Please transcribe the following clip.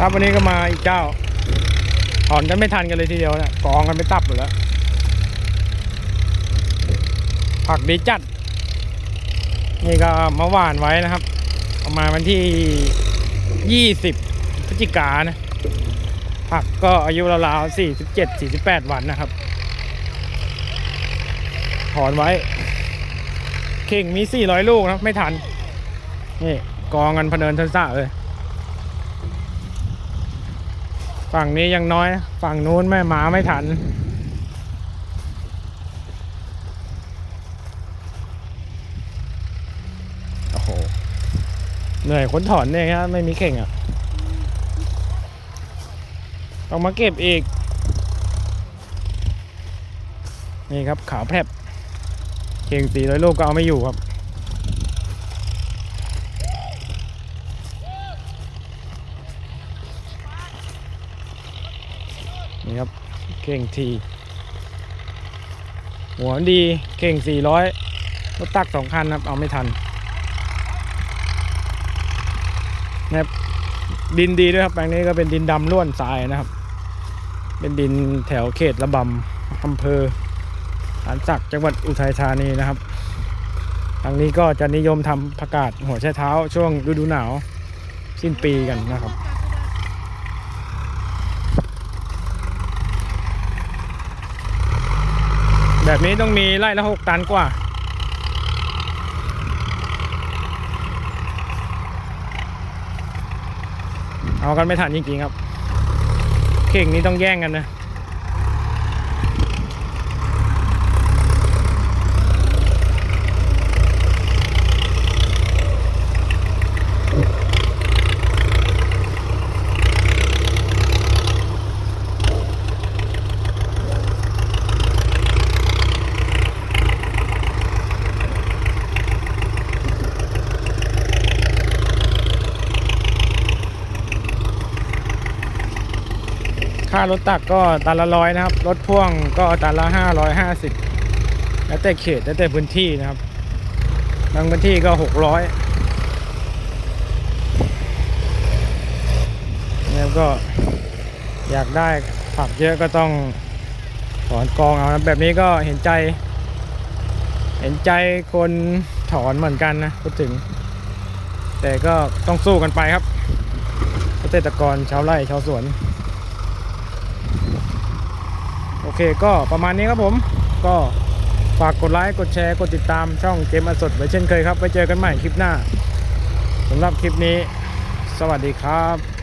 ครับวันนี้ก็มาอีกเจ้าถอนกันไม่ทันกันเลยทีเดียวเนี่ยกองกันไม่ตับอยู่แล้ว ผักดีจัด นี่ก็มาหว่านไว้นะครับ ประมาณวันที่ 20 พฤศจิกายนะ ผักก็อายุราวๆ47 48 วันนะครับ ถอนไว้ เข่งมี 400 ลูกนะ ไม่ทัน นี่กองกันพเนินทันสะเลย ฝั่งนี้ยังน้อย ฝั่งนู้นแม่หมาไม่ทัน โอ้โห เหนื่อยคนถอนเนี่ยครับไม่มีเข่งอะ ต้องมาเก็บอีก นี่ครับขาวแพรบเข่งสีร้อยลูกก็เอาไม่อยู่ครับ นี่ครับเข่งทีหัวดีเข่งสี่ร้อยรถตักสองคันครับ เอาไม่ทันนะครับดินดีด้วยครับแปลงนี้ก็เป็นดินดำล้วนทรายนะครับ เป็นดินแถวเขตระบำอำเภอหานศักจังหวัดอุทัยธานีนะครับทางนี้ก็จะนิยมทำผักกาดหัวไชเท้าช่วงฤดูหนาว สิ้นปีกันนะครับ แบบนี้ต้องมีไร่ละหกตันกว่า เอากันไม่ทันจริงๆครับ เข่งนี้ต้องแย่งกันนะ ค่ารถตักก็ตันละร้อยนะครับ รถพ่วงก็ตันละห้าร้อยห้าสิบแล้วแต่เขตแล้วแต่พื้นที่นะครับ บางพื้นที่ก็หกร้อยแล้วก็อยากได้ผักเยอะก็ต้องถอนกองเอานะแบบนี้ก็เห็นใจ เห็นใจคนถอนเหมือนกันนะพูดถึง แต่ก็ต้องสู้กันไปครับเกษตรกรชาวไร่ชาวสวน โอเคก็ประมาณนี้ครับผม ก็ฝากกดไลค์กดแชร์กดติดตามช่องเกมอสดไว้เช่นเคยครับไว้เจอกันใหม่คลิปหน้าสำหรับคลิปนี้ สวัสดีครับ